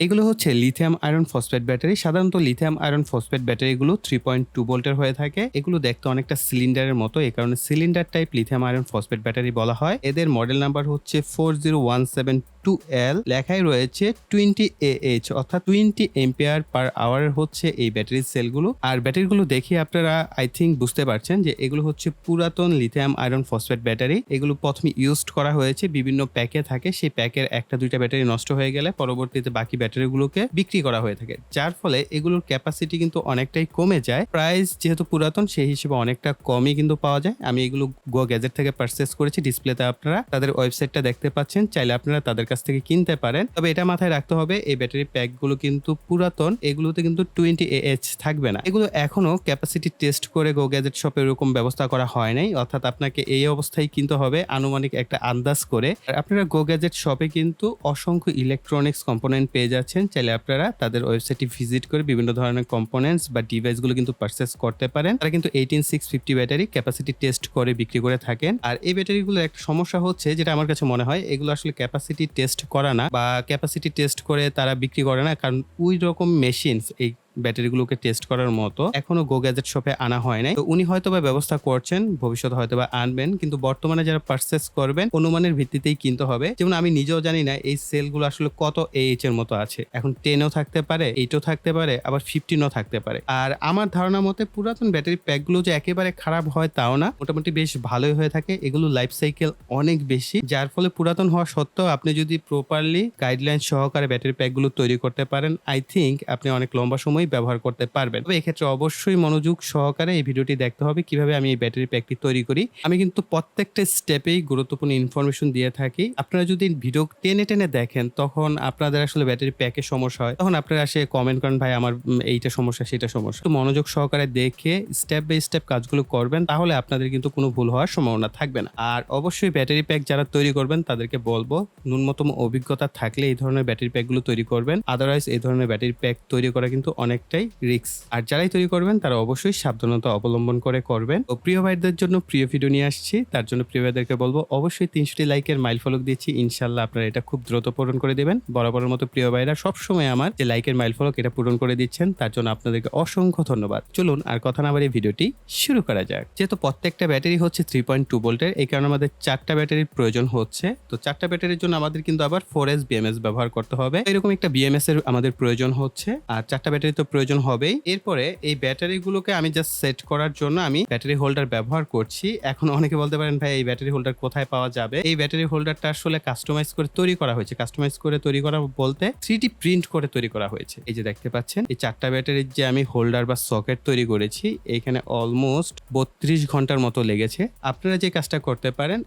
এগুলো হচ্ছে lithium iron phosphate battery সাধারণত লিথিয়াম আয়রন ফসফেট ব্যাটারিগুলো থ্রি পয়েন্ট টু ভোল্টের হয়ে থাকে। এগুলো দেখতে অনেকটা সিলিন্ডারের মতো। এ কারণে cylinder type lithium iron phosphate battery বলা হয়। এদের মডেল নাম্বার হচ্ছে four zero one seven two L লেখাই রয়েছে টোয়েন্টি এইচ অর্থাৎ টোয়েন্টি এম্পিয়ার পার আওয়ার হচ্ছে এই ব্যাটারি সেলগুলো আর ব্যাটারিগুলো দেখে আপনারা আই থিঙ্ক বুঝতে পারছেন যে এগুলো হচ্ছে পুরাতন লিথিয়াম আয়রন ফসফেট ব্যাটারি এগুলো প্রথমে ইউজড করা হয়েছে, বিভিন্ন প্যাকে থাকে, সেই প্যাকের একটা দুইটা ব্যাটারি নষ্ট হয়ে গেলে পরবর্তীতে বাকি ব্যাটারিগুলোকে বিক্রি করা হয়ে থাকে। যার ফলে এগুলোর ক্যাপাসিটি কিন্তু অনেকটাই কমে যায়। প্রাইস যেহেতু পুরাতন, সেই হিসেবে অনেকটা কমই কিন্তু পাওয়া যায়। আমি এগুলো গো গ্যাজেট থেকে পারচেস করেছি ডিসপ্লেতে আপনারা তাদের ওয়েবসাইটটা দেখতে পাচ্ছেন। চাইলে আপনারা তাদের কাছ থেকে কিনতে পারেন। তবে এটা মাথায় রাখতে হবে, এই ব্যাটারি প্যাকগুলো কিন্তু পুরাতন, এগুলোতে কিন্তু টোয়েন্টি এইচ থাকবে না। এগুলো এখনও ক্যাপাসিটি টেস্ট করে গো গ্যাজেট শপে এরকম ব্যবস্থা করা হয় নাই, অর্থাৎ আপনাকে এই অবস্থায় কিনতে হবে আনুমানিক একটা আন্দাজ করে। আপনারা গো গ্যাজেট শপে কিন্তু অসংখ্য ইলেকট্রনিক্স কম্পোনেন্ট পেয়ে যাচ্ছেন, চাইলে আপনারা তাদের ওয়েবসাইটে ভিজিট করে বিভিন্ন ধরনের কম্পোনেন্টস বা ডিভাইসগুলো কিন্তু পারচেস করতে পারেন। তারা কিন্তু eighteen six fifty battery capacity test করে বিক্রি করে থাকেন। আর এই ব্যাটারিগুলোর একটা সমস্যা হচ্ছে, যেটা আমার কাছে মনে হয়, এগুলো আসলে ক্যাপাসিটি টেস্ট করা না বা ক্যাপাসিটি টেস্ট করে তারা বিক্রি করে না। কারণ ওই রকম মেশিনস এই ব্যাটারিগুলোকে টেস্ট করার মতো। এখনও গো গ্যাজেট শপে আনা হয় নাই। তো উনি হয়তো বা ব্যবস্থা করছেন, ভবিষ্যতে হয়তো বা আনবেন, কিন্তু বর্তমানে যারা পারচেস করবেন, অনুমানের ভিত্তিতেই কিনতে হবে। যেমন আমি নিজেও জানি না এই সেলগুলো আসলে কত এইচ এর মতো আছে। এখন টেনও থাকতে পারে এইটও থাকতে পারে, আবার ফিফটিনও থাকতে পারে। আর আমার ধারণা মতে পুরাতন ব্যাটারি প্যাকগুলো যে একেবারে খারাপ হয় তাও না, মোটামুটি বেশ ভালোই হয়ে থাকে। এগুলো লাইফ সাইকেল অনেক বেশি, যার ফলে পুরাতন হওয়া সত্ত্বেও আপনি যদি প্রপারলি গাইডলাইন সহকারে ব্যাটারি প্যাকগুলো তৈরি করতে পারেন আই থিঙ্ক আপনি অনেক লম্বা সময় ব্যবহার করতে পারবেন। তবে এক্ষেত্রে অবশ্যই মনোযোগ সহকারে এই ভিডিওটি দেখতে হবে, কীভাবে আমি এই ব্যাটারি প্যাকটি তৈরি করি। আমি কিন্তু প্রত্যেকটা স্টেপেই গুরুত্বপূর্ণ ইনফরমেশন দিয়ে থাকি। আপনারা যদি ভিডিও টেনে টেনে দেখেন, তখন আপনাদের আসলে ব্যাটারি প্যাকের সমস্যা হয়। তখন আপনারা এসে কমেন্ট করেন, ভাই, আমার এইটা সমস্যা, সেটা সমস্যা। তো মনোযোগ সহকারে দেখে স্টেপ বাই স্টেপ কাজগুলো করবেন, তাহলে আপনাদের কিন্তু কোনো ভুল হওয়ার সম্ভাবনা থাকবে না। আর অবশ্যই ব্যাটারি প্যাক যারা তৈরি করবেন, তাদেরকে বলব, ন্যূনতম অভিজ্ঞতা থাকলে এই ধরনের ব্যাটারি প্যাকগুলো তৈরি করবেন। আদারওয়াইজ এই ধরনের ব্যাটারি প্যাক তৈরি করা কিন্তু অনেকটাই রিস্ক। আর যারাই তৈরি করবেন, তারা অবশ্যই সাবধানতা অবলম্বন করে করবেন। ও প্রিয় ভাইদের জন্য প্রিয় ভিডিও নিয়ে আসছি। তার জন্য প্রিয় ভাইদেরকে বলব, অবশ্যই তিনশোটি লাইকের মাইল ফলক দিচ্ছি। ইনশাল্লাহ আপনারা এটা খুব দ্রুত পূরণ করে দেবেন। বরাবরের মতো প্রিয় ভাইরা সবসময় আমার যে লাইকের মাইল ফলক এটা পূরণ করে দিচ্ছেন, তার জন্য আপনাদেরকে অসংখ্য ধন্যবাদ। চলুন আর কথা না বাড়িয়ে ভিডিওটি শুরু করা যাক। যেহেতু প্রত্যেকটা ব্যাটারি হচ্ছে থ্রি পয়েন্ট টু ভোল্টের এই কারণে আমাদের চারটা ব্যাটারির প্রয়োজন হচ্ছে। তো চারটা ব্যাটারির জন্য আমাদের কিন্তু আবার ফোর এস বিএমএস ব্যবহার করতে হবে। এরকম একটা বিএমএস এর আমাদের প্রয়োজন হচ্ছে। আর চারটা ব্যাটারি তো প্রয়োজন হবেই। এরপরে এই ব্যাটারিগুলোকে আমি জাস্ট সেট করার জন্য আমি ব্যাটারি হোল্ডার ব্যবহার করছি। এখন অনেকে বলতে পারেন, ভাই, এই ব্যাটারি হোল্ডার কোথায় পাওয়া যাবে? এই ব্যাটারি হোল্ডারটা আসলে কাস্টমাইজ করে তৈরি করা হয়েছে। কাস্টমাইজ করে তৈরি করা বলতে থ্রি প্রিন্ট করে তৈরি করা হয়েছে। এই যে দেখতে পাচ্ছেন, এই চারটা ব্যাটারির যে আমি হোল্ডার বা সকেট তৈরি করেছি, এখানে অলমোস্ট বত্রিশ ঘণ্টার মতো লেগেছে। আপনারা যে কাজটা করতে পারেন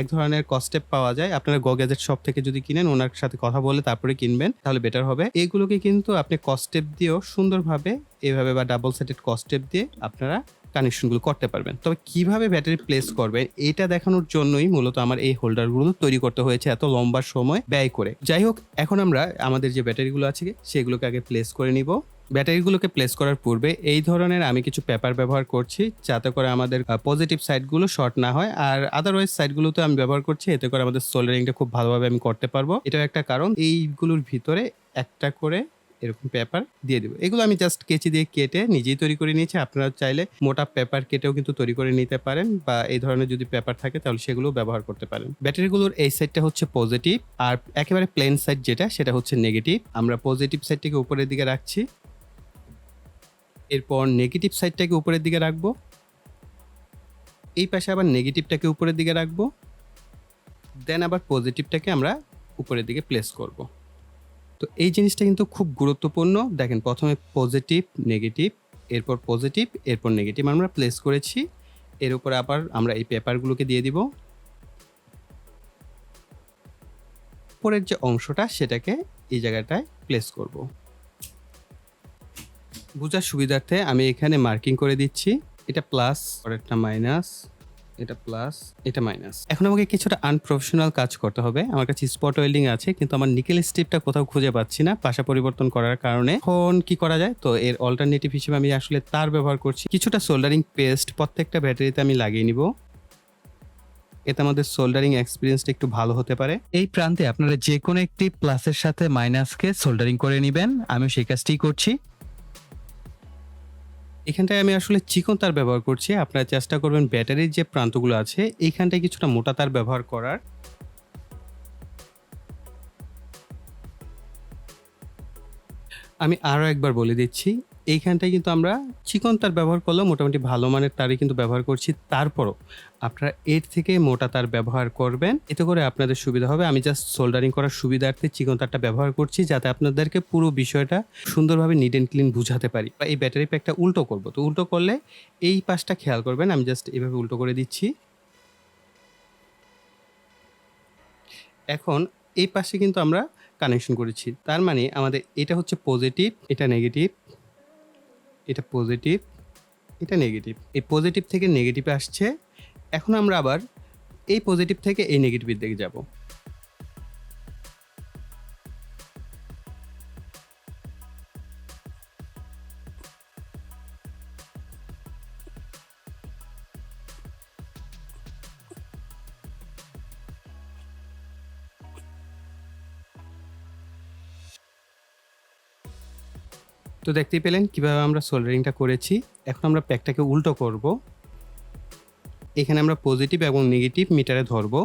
এক ধরনের কস্টেপ পাওয়া যায়। আপনারা গগেজের শপ থেকে যদি কিনেন, ওনার সাথে কথা বলে তারপরে কিনবেন, তাহলে বেটার হবে। এগুলোকে কিন্তু আপনি কস্টেপ দিয়েও সুন্দরভাবে এভাবে বা ডাবল সেটেড কস্টেপ দিয়ে আপনারা কানেকশনগুলো করতে পারবেন। তবে কীভাবে ব্যাটারি প্লেস করবেন, এটা দেখানোর জন্যই মূলত আমার এই হোল্ডারগুলো তৈরি করতে হয়েছে এত লম্বা সময় ব্যয় করে। যাই হোক, এখন আমরা আমাদের যে ব্যাটারিগুলো আছে, সেগুলোকে আগে প্লেস করে নিব। ব্যাটারিগুলোকে প্লেস করার পূর্বে এই ধরনের আমি কিছু পেপার ব্যবহার করছি, যাতে করে আমাদের পজিটিভ সাইডগুলো শর্ট না হয়, আর আদারওয়াইজ সাইডগুলোতে আমি ব্যবহার করছি, এতে করে আমাদের সোল্ডারিংটা খুব ভালোভাবে আমি করতে পারব। এটাও একটা কারণ, এইগুলোর ভিতরে একটা করে এরকম পেপার দিয়ে দেবো। এগুলো আমি জাস্ট কেচি দিয়ে কেটে নিজেই তৈরি করে নিয়েছি। আপনারা চাইলে মোটা পেপার কেটেও কিন্তু তৈরি করে নিতে পারেন বা এই ধরনের যদি পেপার থাকে তাহলে সেগুলো ব্যবহার করতে পারেন। ব্যাটারিগুলোর এই সাইডটা হচ্ছে পজিটিভ আর একেবারে প্লেন সাইড যেটা, সেটা হচ্ছে নেগেটিভ আমরা পজিটিভ সাইডটাকে উপরের দিকে রাখছি। এরপর নেগেটিভ সাইডটাকে উপরের দিকে রাখব। এই পাশে আবার নেগেটিভটাকে উপরের দিকে রাখব। দেন আবার পজিটিভটাকে আমরা উপরের দিকে প্লেস করব। তো এই জিনিসটা কিন্তু খুব গুরুত্বপূর্ণ। দেখেন, প্রথমে পজিটিভ নেগেটিভ এরপর পজিটিভ এরপর নেগেটিভ আমরা প্লেস করেছি। এর উপরে আবার আমরা এই পেপারগুলোকে দিয়ে দিব। পরের যে অংশটা, সেটাকে এই জায়গাটায় প্লেস করব। বোঝার সুবিধার্থে আমি এখানে মার্কিং করে দিচ্ছি। এটা প্লাস পরেরটা মাইনাস এটা প্লাস এটা মাইনাস এখন আমাকে কিছুটা আনপ্রফেশনাল কাজ করতে হবে। আমার কাছে স্পট ওয়েল্ডিং আছে, কিন্তু আমার নিকেল স্ট্রিপটা কোথাও খুঁজে পাচ্ছি না, পাশা পরিবর্তন করার কারণে। এখন কি করা যায়? তো এর অল্টারনেটিভ হিসেবে আমি আসলে তার ব্যবহার করছি। কিছুটা সোল্ডারিং পেস্ট প্রত্যেকটা ব্যাটারিতে আমি লাগিয়ে নিব। এতে আমাদের সোল্ডারিং এক্সপিরিয়েন্সটা একটু ভালো হতে পারে। এই প্রান্তে আপনারা যে কোনো একটি প্লাসের সাথে মাইনাসকে সোল্ডারিং করে নেবেন। আমি সেই কাজটি করছি। এখানটায় আমি আসলে চিকন তার ব্যবহার করছি। আপনারা চেষ্টা করবেন ব্যাটারির যে প্রান্তগুলো আছে এইখানটায় কিছুটা মোটা তার ব্যবহার করার। আমি আরও একবার বলে দিচ্ছি এইখানটায় কিন্তু আমরা চিকন তার ব্যবহার করলেও মোটামুটি ভালো মানের তারই কিন্তু ব্যবহার করছি। তারপরও আপনারা এর থেকে মোটা তার ব্যবহার করবেন। এতে করে আপনাদের সুবিধা হবে। আমি জাস্ট সোল্ডারিং করার সুবিধার্থে চিকন তারটা ব্যবহার করছি যাতে আপনাদেরকে পুরো বিষয়টা সুন্দরভাবে নিট অ্যান্ড ক্লিন বুঝাতে পারি। বা এই ব্যাটারি প্যাকটা উল্টো করব। তো উল্টো করলে এই পাশটা খেয়াল করবেন। আমি জাস্ট এভাবে উল্টো করে দিচ্ছি। এখন এই পাশে কিন্তু আমরা কানেকশন করেছি। তার মানে আমাদের এটা হচ্ছে পজিটিভ এটা নেগেটিভ এটা পজিটিভ এটা নেগেটিভ এই পজিটিভ থেকে নেগেটিভে আসছে। এখন আমরা আবার এই পজিটিভ থেকে এই নেগেটিভের দিকে যাব। তো দেখতেই পেলেন কীভাবে আমরা সোল্ডারিংটা করেছি। এখন আমরা প্যাকটাকে উল্টো করব। এখানে আমরা পজিটিভ এবং নেগেটিভ মিটারে ধরবো।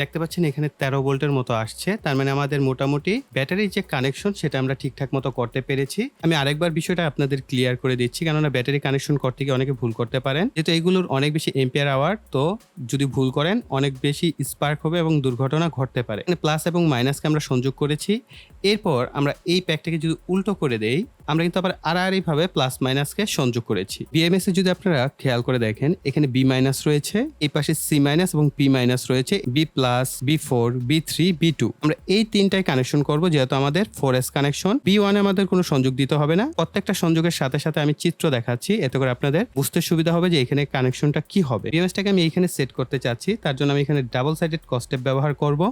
দেখতে পাচ্ছেন এখানে তেরো ভোল্টের মতো আসছে। তার মানে আমাদের মোটামুটি ব্যাটারির যে কানেকশন সেটা আমরা ঠিকঠাক মতো করতে পেরেছি। আমি আরেকবার বিষয়টা আপনাদের ক্লিয়ার করে দিচ্ছি, কেননা ব্যাটারি কানেকশন করতে গিয়ে অনেকে ভুল করতে পারেন। যেহেতু এগুলোর অনেক বেশি এম্পিয়ার আওয়ার তো যদি ভুল করেন, অনেক বেশি স্পার্ক হবে এবং দুর্ঘটনা ঘটতে পারে। প্লাস এবং মাইনাসকে আমরা সংযোগ করেছি। এরপর আমরা এই প্যাকটাকে যদি উল্টো করে দেই, আমরা কিন্তু আবার আড়াআড়িভাবে প্লাস মাইনাসকে সংযোগ করেছি। বিএমএস এ যদি আপনারা খেয়াল করে দেখেন, এখানে বি মাইনাস রয়েছে, এই পাশে সি মাইনাস এবং পি মাইনাস রয়েছে B plus B four B three B two আমরা এই তিনটায় কানেকশন করব, যেহেতু আমাদের ফোর এস কানেকশন বি ওয়ানে আমাদের কোনো সংযোগ দিতে হবে না। প্রত্যেকটা সংযোগের সাথে সাথে আমি চিত্র দেখাচ্ছি, এতে করে আপনাদের বুঝতে সুবিধা হবে যে এখানে কানেকশনটা কি হবে। বিএমএসটাকে আমি এখানে সেট করতে চাচ্ছি, তার জন্য আমি এখানে ডাবল সাইডেড কস্টেপ ব্যবহার করব।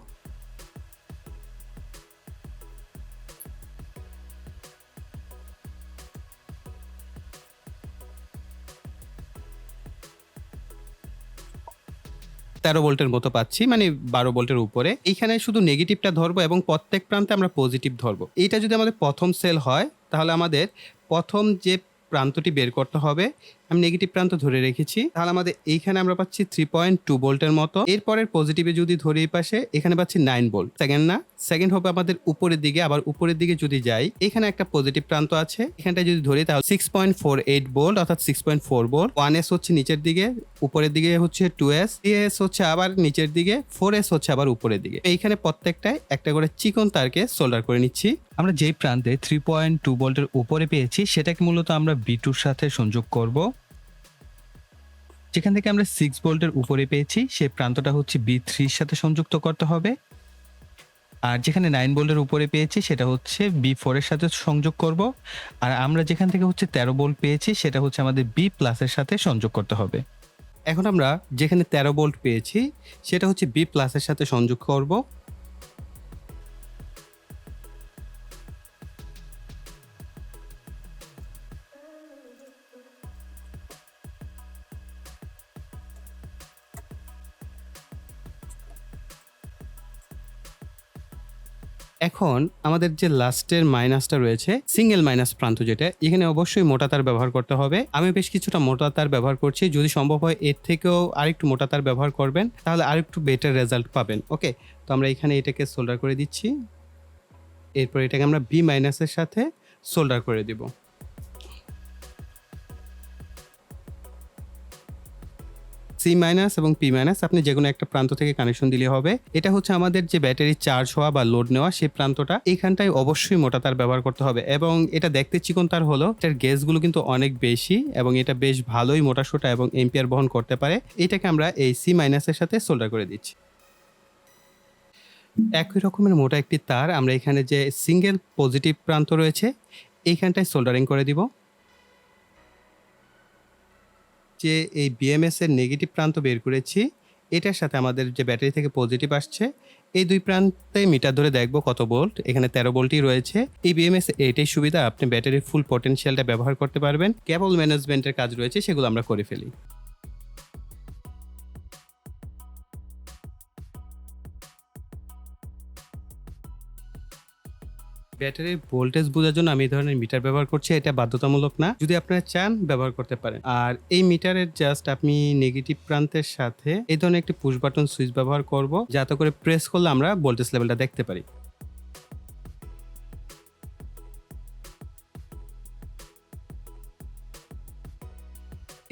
তেরো ভোল্টের মতো পাচ্ছি মানে বারো ভোল্টের উপরে। এইখানে শুধু নেগেটিভটা ধরবো এবং প্রত্যেক প্রান্তে আমরা পজিটিভ ধরবো। এইটা যদি আমাদের প্রথম সেল হয়, তাহলে আমাদের প্রথম যে প্রান্তটি বের করতে হবে আমি নেগেটিভ প্রান্ত ধরে রেখেছি। তাহলে আমাদের এইখানে আমরা পাচ্ছি থ্রি পয়েন্ট টু ভোল্টের মতো। এরপরের পজিটিভে যদি ধরি এই পাশে, এখানে পাচ্ছি নাইন ভোল্ট সেকেন্ড না। সেকেন্ড হবে আমাদের উপরের দিকে, আবার উপরের দিকে যদি যাই, এখানে একটা পজিটিভ প্রান্ত আছে। এখানটা যদি ধরি, তাহলে six point four eight volt অর্থাৎ six point four volt one S হচ্ছে নিচের দিকে, উপরের দিকে হচ্ছে টু এস থ্রি এস হচ্ছে আবার নিচের দিকে ফোর এস হচ্ছে আবার উপরের দিকে। এইখানে প্রত্যেকটায় একটা করে চিকন তারকে সোল্ডার করে নিচ্ছি। আমরা যেই প্রান্তে থ্রি পয়েন্ট টু ভোল্টের উপরে পেয়েছি, সেটাকে মূলত আমরা বি টুর সাথে সংযোগ করব। যেখান থেকে আমরা সিক্স ভোল্টের উপরে পেয়েছি সেই প্রান্তটা হচ্ছে বি থ্রির সাথে সংযুক্ত করতে হবে। আর যেখানে নাইন বোল্টের উপরে পেয়েছি, সেটা হচ্ছে বি ফোরের সাথে সংযোগ করব। আর আমরা যেখান থেকে হচ্ছে তেরো বোল্ট পেয়েছি, সেটা হচ্ছে আমাদের বি প্লাসের সাথে সংযোগ করতে হবে। এখন আমরা যেখানে তেরো বোল্ট পেয়েছি, সেটা হচ্ছে বি প্লাসের সাথে সংযোগ করব। এখন আমাদের যে লাস্টের মাইনাসটা রয়েছে সিঙ্গেল মাইনাস প্রান্ত যেটা, এখানে অবশ্যই মোটা তার ব্যবহার করতে হবে। আমি বেশ কিছুটা মোটা তার ব্যবহার করছি। যদি সম্ভব হয় এর থেকেও আরেকটু মোটা তার ব্যবহার করবেন, তাহলে আরেকটু বেটার রেজাল্ট পাবেন। ওকে তো আমরা এখানে এটাকে সোল্ডার করে দিচ্ছি। এরপর এটাকে আমরা বি মাইনাসের সাথে সোল্ডার করে দিব। সি মাইনাস এবং পি মাইনাস, আপনি যে কোনো একটা প্রান্ত থেকে কানেকশন দিলে হবে। এটা হচ্ছে আমাদের যে ব্যাটারি চার্জ হওয়া বা লোড নেওয়া সেই প্রান্তটা। এইখানটায় অবশ্যই মোটা তার ব্যবহার করতে হবে এবং এটা দেখতে চিকন তার হলো এটার গ্যাসগুলো কিন্তু অনেক বেশি এবং এটা বেশ ভালোই মোটা সোটা এবং এম্পিয়ার বহন করতে পারে। এটাকে আমরা এই সি মাইনাসের সাথে সোল্ডার করে দিচ্ছি। একই রকমের মোটা একটি তার আমরা এখানে যে সিঙ্গেল পজিটিভ প্রান্ত রয়েছে এইখানটায় সোল্ডারিং করে দিব। যে এই বিএমএস এর নেগেটিভ প্রান্ত বের করেছি, এটার সাথে আমাদের যে ব্যাটারি থেকে পজিটিভ আসছে, এই দুই প্রান্তে মিটার ধরে দেখব কত বোল্ট এখানে তেরো বোল্টই রয়েছে। এই বিএমএস এটাই সুবিধা, আপনি ব্যাটারির ফুল পটেনশিয়ালটা ব্যবহার করতে পারবেন। কেবল ম্যানেজমেন্টের কাজ রয়েছে, সেগুলো আমরা করে ফেলি। ব্যাটারির ভোল্টেজ বোঝার জন্য আমি এই ধরনের মিটার ব্যবহার করছি, এটা বাধ্যতামূলক না। যদি আপনারা চান, ব্যবহার করতে পারেন। আর এই মিটারের জাস্ট আপনি নেগেটিভ প্রান্তের সাথে এই ধরনের একটি পুশ বাটন সুইচ ব্যবহার করব, যাতে করে প্রেস করলে আমরা ভোল্টেজ লেভেলটা দেখতে পারি।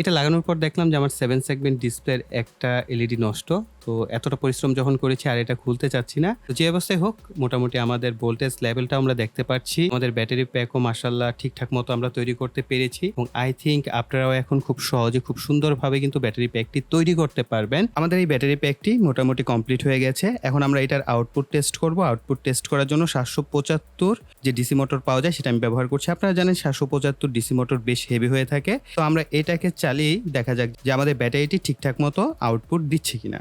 এটা লাগানোর পর দেখলাম যে আমার সেভেন সেগমেন্ট ডিসপ্লের একটা এলইডি নষ্ট। তো এতটা পরিশ্রম যখন করেছি আর এটা খুলতে চাচ্ছি না, তো যে অবস্থায় হোক, মোটামুটি আমাদের ভোল্টেজ লেভেলটা আমরা দেখতে পাচ্ছি। আমাদের ব্যাটারি প্যাকও মাসাল্লাহ ঠিকঠাক মতো আমরা তৈরি করতে পেরেছি এবং আই থিঙ্ক আপনারাও এখন খুব সহজে, খুব সুন্দরভাবে কিন্তু ব্যাটারি প্যাকটি তৈরি করতে পারবেন। আমাদের এই ব্যাটারি প্যাকটি মোটামুটি কমপ্লিট হয়ে গেছে। এখন আমরা এটার আউটপুট টেস্ট করব। আউটপুট টেস্ট করার জন্য সাতশো পঁচাত্তর যে ডিসি মোটর পাওয়া যায় সেটা আমি ব্যবহার করছি। আপনারা জানেন সাতশো পঁচাত্তর ডিসি মোটর বেশ হেভি হয়ে থাকে। তো আমরা এটাকে চালিয়েই দেখা যাক যে আমাদের ব্যাটারিটি ঠিকঠাক মতো আউটপুট দিচ্ছে কিনা।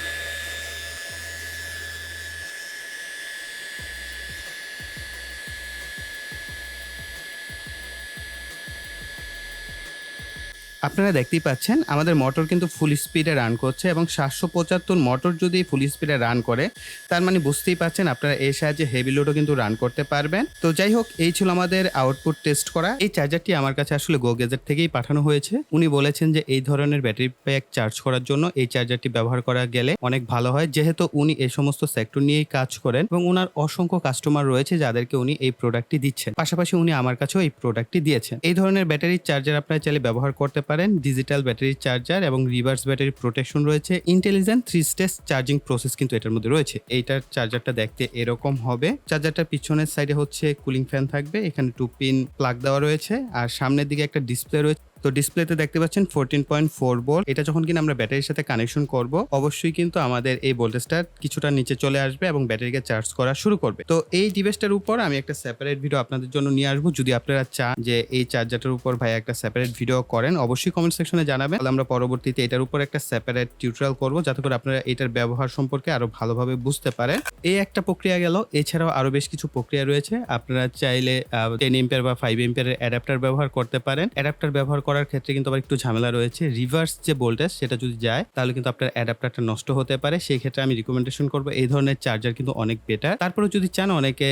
আপনারা দেখতেই পাচ্ছেন, আমাদের মোটর কিন্তু ফুল স্পিডে রান করছে এবং সাতশো পঁচাত্তর মোটর যদি ফুল স্পিডে রান করে, তার মানে বুঝতেই পাচ্ছেন আপনারা এর সাহায্যে হেভি লোডও কিন্তু রান করতে পারবেন। তো যাই হোক, এই ছিল আমাদের আউটপুট টেস্ট করা। এই চার্জারটি আমার কাছে আসলে গো গেজেট থেকেই পাঠানো হয়েছে। উনি বলেছেন যে এই ধরনের ব্যাটারি প্যাক চার্জ করার জন্য এই চার্জারটি ব্যবহার করা গেলে অনেক ভালো হয়। যেহেতু উনি এই সমস্ত সেক্টর নিয়েই কাজ করেন এবং ওনার অসংখ্য কাস্টমার রয়েছে যাদেরকে উনি এই প্রোডাক্টটি দিচ্ছেন। পাশাপাশি উনি আমার কাছেও এই প্রোডাক্টটি দিয়েছেন। এই ধরনের ব্যাটারি চার্জার আপনারা চাইলে ব্যবহার করতে পারেন ডিজিটাল ব্যাটারি চার্জার এবং রিভার্স ব্যাটারি প্রোটেকশন রয়েছে। Intelligent three stage charging process কিন্তু এটার মধ্যে রয়েছে। এইটার চার্জারটা দেখতে এরকম হবে। চার্জারটার পিছনের সাইডে হচ্ছে কুলিং ফ্যান থাকবে। এখানে টু পিন প্লাগ দেওয়া রয়েছে। আর সামনের দিকে একটা ডিসপ্লে রয়েছে। তো ডিসপ্লেতে দেখতে পাচ্ছেন ফোরটিন পয়েন্ট ফোর বোল্ট এটা যখন কিনা আমরা ব্যাটারির সাথে কানেকশন করব, অবশ্যই কিন্তু আমাদের এই ভোল্টেজটা কিছুটা নিচে চলে আসবে এবং ব্যাটারিকে চার্জ করা শুরু করবে। তো এই ডিভাইসটার উপর আমি একটা সেপারেট ভিডিও আপনাদের জন্য নিয়ে আসব। যদি আপনারা চান যে এই চার্জারটার উপর ভাই একটা সেপারেট ভিডিও করেন, অবশ্যই কমেন্ট সেকশনে জানাবেন। তাহলে আমরা পরবর্তীতে এটার উপর একটা সেপারেট টিউটোরিয়াল করব, যাতে করে আপনারা এটার ব্যবহার সম্পর্কে আরও ভালোভাবে বুঝতে পারেন। এই একটা প্রক্রিয়া গেল। এছাড়াও আরও বেশ কিছু প্রক্রিয়া রয়েছে। আপনারা চাইলে টেন এম্পিয়ার বা ফাইভ এম্পিয়ারের অ্যাডাপ্টার ব্যবহার করতে পারেন। অ্যাডাপ্টার ব্যবহার করার ক্ষেত্রে কিন্তু আবার একটু ঝামেলা রয়েছে। রিভার্স যে ভোল্টেজ সেটা যদি যায়, তাহলে কিন্তু আপনার অ্যাডাপ্টারটা নষ্ট হতে পারে। সেই ক্ষেত্রে আমি রিকমেন্ডেশন করব, এই ধরনের চার্জার কিন্তু অনেক বেটার তারপরে যদি চান অনেকে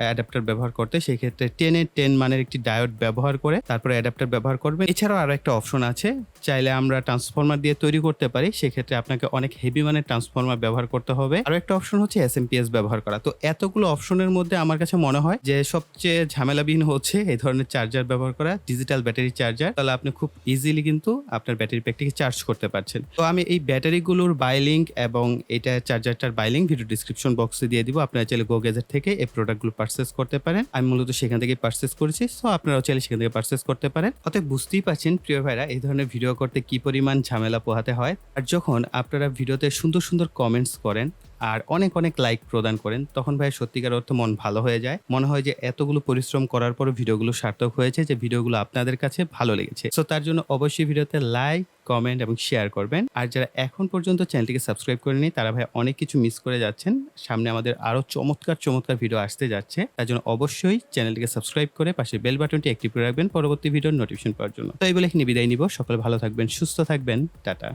অ্যাডাপ্টার ব্যবহার করতে, সেই ক্ষেত্রে টেনে টেন মানের একটি ডায়োড ব্যবহার করে তারপরে অ্যাডাপ্টার ব্যবহার করবে এছাড়াও আরও একটা অপশন আছে, চাইলে আমরা ট্রান্সফর্মার দিয়ে তৈরি করতে পারি। সেক্ষেত্রে আপনাকে অনেক হেভি মানের ট্রান্সফর্মার ব্যবহার করতে হবে। আরও একটা অপশন হচ্ছে এস ব্যবহার করা। তো এতগুলো অপশনের মধ্যে আমার কাছে মনে হয় যে সবচেয়ে ঝামেলাবিহীন হচ্ছে এই ধরনের চার্জার ব্যবহার করা ডিজিটাল ব্যাটারি চার্জার তাহলে আপনি খুব ইজিলি কিন্তু আপনার ব্যাটারি প্যাকটিকে চার্জ করতে পারছেন। তো আমি এই ব্যাটারিগুলোর বাই লিঙ্ক এবং এটা চার্জারটার বাই লিঙ্ক ভিডিও ডিসক্রিপশন বক্সে দিয়ে দিব। আপনারা চাইলে গো গেজেট থেকে এই প্রোডাক্টগুলো পারচেস করতে পারেন। আমি মূলত সেখান থেকে পারচেস করেছি। সো আপনারাও চাইলে সেখান থেকে পারচেস করতে পারেন। অতএব বুঝতেই পারছেন, প্রিয় ভাইরা, এই ধরনের ভিডিও করতে কি পরিমাণ ঝামেলা পোহাতে হয়? আর যখন আপনারা ভিডিওতে সুন্দর সুন্দর কমেন্টস করেন আর অনেক অনেক লাইক প্রদান করেন, তখন ভাই সত্যিকার অর্থ মন ভালো হয়ে যায়। মনে হয় যে এতগুলো পরিশ্রম করার পর ভিডিওগুলো সার্থক হয়েছে, যে ভিডিওগুলো আপনাদের কাছে ভালো লেগেছে। সো তার জন্য অবশ্যই ভিডিওতে লাইক কমেন্ট এবং শেয়ার করবেন। আর যারা এখন পর্যন্ত চ্যানেলটিকে সাবস্ক্রাইব করেনি তারা ভাই অনেক কিছু মিস করে যাচ্ছেন। সামনে আমাদের আরও চমৎকার চমৎকার ভিডিও আসতে যাচ্ছে। তার জন্য অবশ্যই চ্যানেলটিকে সাবস্ক্রাইব করে পাশে বেল বাটনটি অ্যাক্টিভ করে রাখবেন। পরবর্তী ভিডিওর নোটিফিকেশন পাওয়ার জন্য। তো এই বলে এখানে বিদায় নিব। সকলে ভালো থাকবেন, সুস্থ থাকবেন। টাটা।